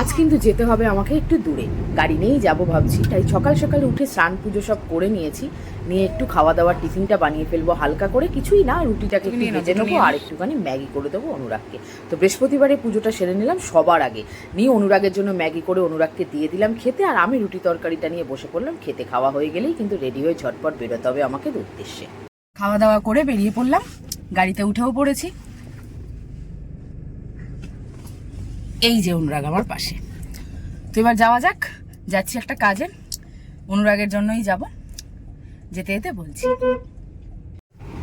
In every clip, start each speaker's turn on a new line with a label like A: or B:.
A: আজ কিন্তু যেতে হবে আমাকে একটু দূরে। গাড়ি নিয়েই যাব ভাবছি তাই সকাল সকাল উঠে স্নান পুজো সব করে নিয়েছি। নিয়ে একটু খাওয়া দাওয়ার টিফিনটা বানিয়ে ফেলব হালকা করে কিছুই না রুটিটাকে একটু ভেজে নেব আর একটুখানি ম্যাগি করে দেবো অনুরাগকে। তো বৃহস্পতিবারে পুজোটা সেরে নিলাম সবার আগে। নিয়ে অনুরাগের জন্য ম্যাগি করে অনুরাগকে দিয়ে দিলাম খেতে আর আমি রুটি তরকারিটা নিয়ে বসে পড়লাম খেতে খাওয়া হয়ে গেলেই কিন্তু রেডি হয়ে ঝটপট বেরোতে হবে আমাকে উদ্দেশ্যে। খাওয়া দাওয়া করে বেরিয়ে পড়লাম গাড়িতে উঠেও পড়েছি। এই যে অনুরাগ আমার পাশে। তো এবার যাওয়া যাক, যাচ্ছি একটা কাজে। অনুরাগের জন্যই যাব। যেতে যেতে বলছি।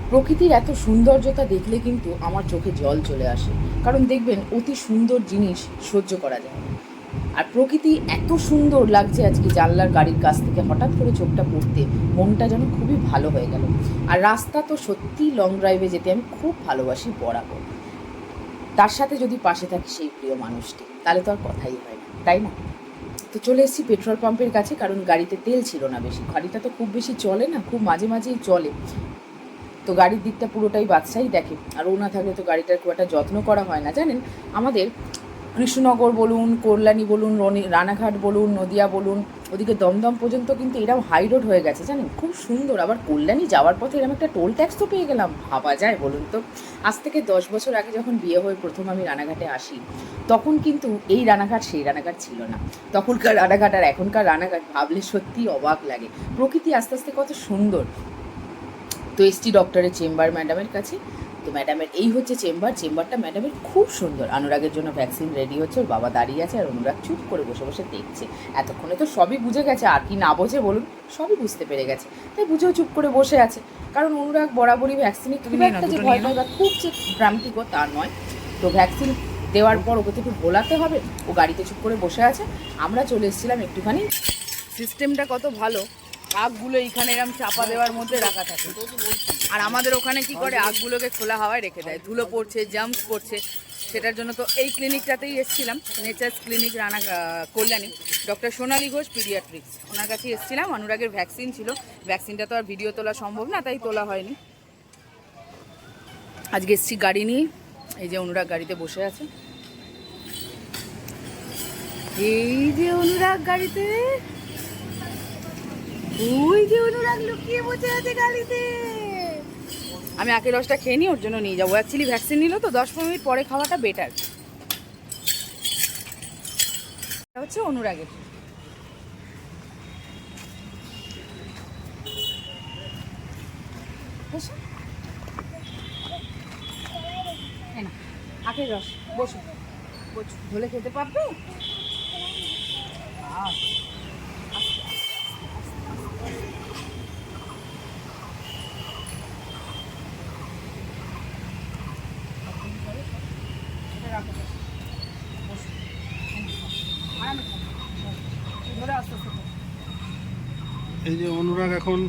A: প্রকৃতির এত সৌন্দর্যতা দেখলে কিন্তু আমার চোখে জল চলে আসে। কারণ দেখবেন, অতি সুন্দর জিনিস সহ্য করা যায় আর প্রকৃতি এত সুন্দর লাগছে আজকে জানলার গাড়ির কাছ থেকে হঠাৎ করে চোখটা পড়তে, মনটা যেন খুবই ভালো হয়ে গেল। আর রাস্তা তো সত্যিই লং ড্রাইভে যেতে আমি খুব ভালোবাসি বরাবর। তার সাথে যদি পাশে থাকে সেই প্রিয় মানুষটি, তাহলে তো আর কথাই হয় না, তাই না? তো চলে এসেছি পেট্রোল পাম্পের কাছে, কারণ গাড়িতে তেল ছিল না বেশি। গাড়িটা তো খুব বেশি চলে না, খুব মাঝে মাঝেই চলে। তো গাড়ির দিকটা পুরোটাই বাচ্চাই দেখে। আর ও না থাকলে তো গাড়িটার খুব একটা যত্ন করা হয় না, জানেন? আমাদের কৃষ্ণনগর বলুন, কল্যাণী বলুন, রনি- রানাঘাট বলুন, নদিয়া বলুন, ওদিকে দমদম পর্যন্ত কিন্তু এরকম হাই রোড হয়ে গেছে, জানেন? খুব সুন্দর। আবার কল্যাণী যাওয়ার পথে এরকম একটা টোল ট্যাক্স তো পেয়ে গেলাম। ভাবা যায় বলুন তো। আজ থেকে দশ বছর আগে যখন বিয়ে হয়ে প্রথম আমি রানাঘাটে আসি, তখন কিন্তু এই রানাঘাট সেই রানাঘাট ছিল না। তখনকার রানাঘাট আর এখনকার রানাঘাট ভাবলে সত্যিই অবাক লাগে। প্রকৃতি আস্তে আস্তে কত সুন্দর। তো এসটি ডক্টরের চেম্বার ম্যাডামের কাছে তো ম্যাডামের এই হচ্ছে চেম্বার চেম্বারটা ম্যাডামের খুব সুন্দর। অনুরাগের জন্য ভ্যাকসিন রেডি হচ্ছে ওর বাবা দাঁড়িয়ে আছে আর অনুরাগ চুপ করে বসে বসে দেখছে। এতক্ষণে তো সবই বুঝে গেছে আর কি না বোঝে বলুন সবই বুঝতে পেরে গেছে। তাই বুঝেও চুপ করে বসে আছে। কারণ অনুরাগ বরাবরই ভ্যাকসিনে খুব একটা যে ভয় পায় বা খুব যে ভ্রান্তিকর তা নয়। তো ভ্যাকসিন দেওয়ার পর ওকে তো একটু ভোলাতে হবে ও গাড়িতে চুপ করে বসে আছে। আমরা চলে এসেছিলাম একটুখানি সিস্টেমটা কত ভালো। আগগুলো এইখানে এরকম চাপা দেওয়ার মধ্যে রাখা থাকে। আর আমাদের ওখানে কি করে? আগগুলোকে খোলা হাওয়ায় রেখে দেয়। ধুলো পড়ছে জাম্পস পড়ছে। সেটার জন্য তো এই ক্লিনিকটাতেই এসেছিলাম। Nature's clinic Rana Kalyani. Doctor Sonali Ghosh paediatrics ওনার কাছে এসেছিলাম। অনুরাগের ভ্যাকসিন ছিল। ভ্যাকসিনটা তো আর ভিডিও তোলা সম্ভব না, তাই তোলা হয়নি। আজকে এসছি গাড়ি নিয়ে। এই যে অনুরাগ গাড়িতে বসে আছে। এই যে অনুরাগ গাড়িতে। ওই যে অনুরাগ লুকিয়ে বসে আছে গাড়িতে। আমি আখের রসটা খেয়ে নিই, ওর জন্য নিয়ে যাব। অ্যাকচুয়ালি ভ্যাকসিন নিল তো, দশ পনেরো মিনিট পরে খাওয়াটা বেটার হচ্ছে অনুরাগের। আখের রস, বসো। বসো। ধলে খেতে পারবে?
B: এই যে অনুরাগ এখন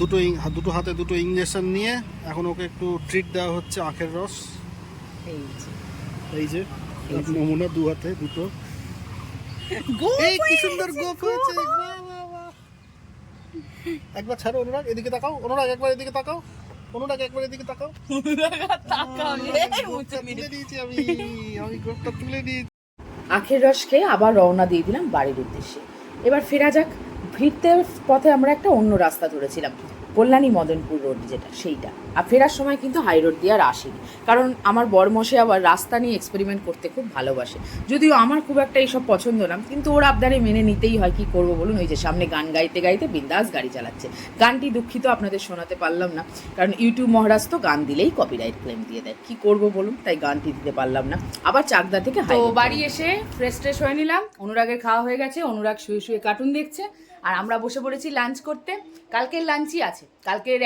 B: দুটো দুটো হাতে দুটো ইঞ্জেকশন নিয়ে এখন ওকে একটু ট্রিট দেওয়া হচ্ছে আখের রস।
A: এই যে।
B: নমুনা দু হাতে দুটো। এই কি সুন্দর গোপ হয়েছে। একবার ছাড়ো অনুরাগ এদিকে তাকাও। অনুরাগ একবার এদিকে তাকাও। অনুরাগ একবার এদিকে তাকাও। তুলে দিয়েছি আমি। আমি গোপটা তুলে দিয়েছি।
A: আখের রস খেয়ে আবার রওনা দিয়ে দিলাম বাড়ির উদ্দেশ্যে। এবার ফেরা যাক। ফিরতে পথে আমরা একটা অন্য রাস্তা ধরেছিলাম। কল্যাণী মদনপুর রোড যেটা সেইটা। আর ফেরার সময় কিন্তু হাই রোড দিয়ে আর আসিনি। কারণ আমার বরমশে আবার রাস্তা নিয়ে এক্সপেরিমেন্ট করতে খুব ভালোবাসে। যদিও আমার খুব একটা এইসব পছন্দ না কিন্তু ওর আবদারে মেনে নিতেই হয় কি করব বলুন? ওই যে সামনে গান গাইতে গাইতে বিন্দাস গাড়ি চালাচ্ছে। গানটি দুঃখিত আপনাদের শোনাতে পারলাম না কারণ ইউটিউব মহারাজ তো গান দিলেই কপিরাইট ক্লেম দিয়ে দেয়। কি করব বলুন? তাই গানটি দিতে পারলাম না। আবার চাকদা থেকে তো বাড়ি এসে ফ্রেশ ট্রেশ হয়ে নিলাম। অনুরাগের খাওয়া হয়ে গেছে। অনুরাগ শুয়ে শুয়ে কার্টুন দেখছে। আর আমরা বসে পড়েছি লাঞ্চ করতে। কালকের লাঞ্চই আছে। কালকের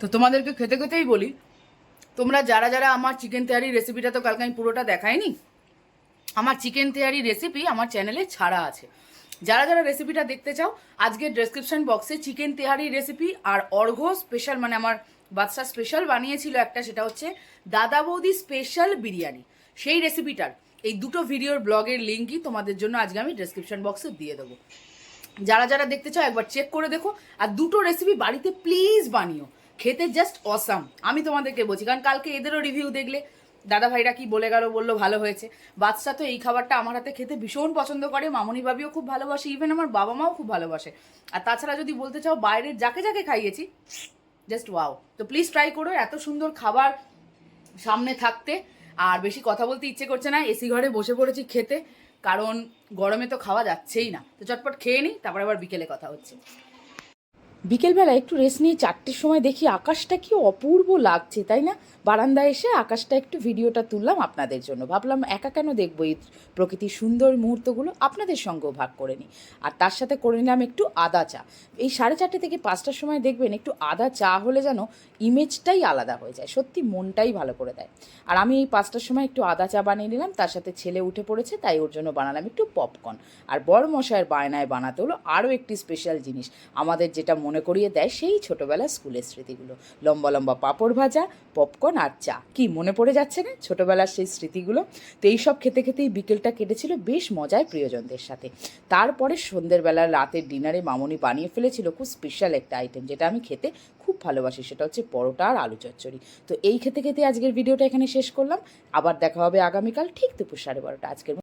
A: তো তোমাদেরকে খেতে খেতেই বলি, তোমরা যারা যারা আমার চিকেন তেহারি রেসিপিটা তো কালকে আমি পুরোটা দেখাইনি, আমার চিকেন তেহারি রেসিপি আমার চ্যানেলে ছাড়া আছে। যারা যারা রেসিপিটা দেখতে চাও, আজকে ডেসক্রিপশন বক্সে চিকেন তেহারি রেসিপি আর অর্ঘ স্পেশাল মানে আমার বাদশা স্পেশাল বানিয়েছিল একটা, সেটা হচ্ছে দাদা বৌদি স্পেশাল বিরিয়ানি। সেই রেসিপিটার এই দুটো ভিডিওর ব্লগের লিঙ্কই তোমাদের জন্য আজকে আমি ডেসক্রিপশন বক্সে দিয়ে দেবো। যারা যারা দেখতে চাও, একবার চেক করে দেখো। আর দুটো রেসিপি বাড়িতে প্লিজ বানিও। খেতে জাস্ট অসাম আমি তোমাদেরকে বলছি, কারণ কালকে এদেরও রিভিউ দেখলে দাদা ভাইরা কি বলে গেল, বলল, ভালো হয়েছে। বাচ্চা তো এই খাবারটা আমার হাতে খেতে ভীষণ পছন্দ করে, মামনি ভাবিও খুব ভালোবাসে ইভেন আমার বাবা মাও খুব ভালোবাসে। আর তাছাড়া যদি বলতে চাও, বাইরের যাকে যাকে খাইয়েছি জাস্ট ওয়াও তো প্লিজ ট্রাই করো এত সুন্দর খাবার সামনে থাকতে। আর বেশি কথা বলতে ইচ্ছে করছে না, এসি ঘরে বসে পড়েছি খেতে, কারণ গরমে তো খাওয়া যাচ্ছেই না। তো চটপট খেয়ে নিই, তারপর আবার বিকেলে কথা হচ্ছে। বিকেলবেলা একটু রেস্ট নিয়ে চারটের সময় দেখি আকাশটা কি অপূর্ব লাগছে, তাই না? বারান্দায় এসে আকাশটা একটু ভিডিওটা তুললাম আপনাদের জন্য। ভাবলাম একা কেন দেখব এই প্রকৃতির সুন্দর মুহূর্তগুলো? আপনাদের সঙ্গেও ভাগ করে নিই। আর তার সাথে করে নিলাম একটু আদা চা। এই সাড়ে চারটে থেকে পাঁচটার সময় দেখবেন একটু আদা চা হলে যেন ইমেজটাই আলাদা হয়ে যায়, সত্যি মনটাই ভালো করে দেয়। আর আমি এই পাঁচটার সময় একটু আদা চা বানিয়ে নিলাম, তার সাথে ছেলে উঠে পড়েছে, তাই ওর জন্য বানালাম একটু পপকর্ন আর বড় মশাইয়ের বায়নায় বানাতে হলো আরও একটি স্পেশাল জিনিস। আমাদের যেটা মনে করিয়ে দেয় সেই ছোটোবেলার স্কুলের স্মৃতিগুলো। লম্বা লম্বা পাঁপড় ভাজা, পপকর্ন আর চা। কি মনে পড়ে যাচ্ছে না ছোটোবেলার সেই স্মৃতিগুলো? তো এইসব খেতে খেতেই বিকেলটা কেটেছিল বেশ মজায় প্রিয়জনদের সাথে। তারপরে সন্ধ্যেরবেলা রাতের ডিনারে মামনি বানিয়ে ফেলেছিল খুব স্পেশাল একটা আইটেম যেটা আমি খেতে খুব ভালোবাসি, সেটা হচ্ছে পরোটা আর আলু চচ্চড়ি। তো এই খেতে খেতে আজকের ভিডিওটা এখানে শেষ করলাম। আবার দেখা হবে আগামীকাল ঠিক দুপুর সাড়ে বারোটা। আজকের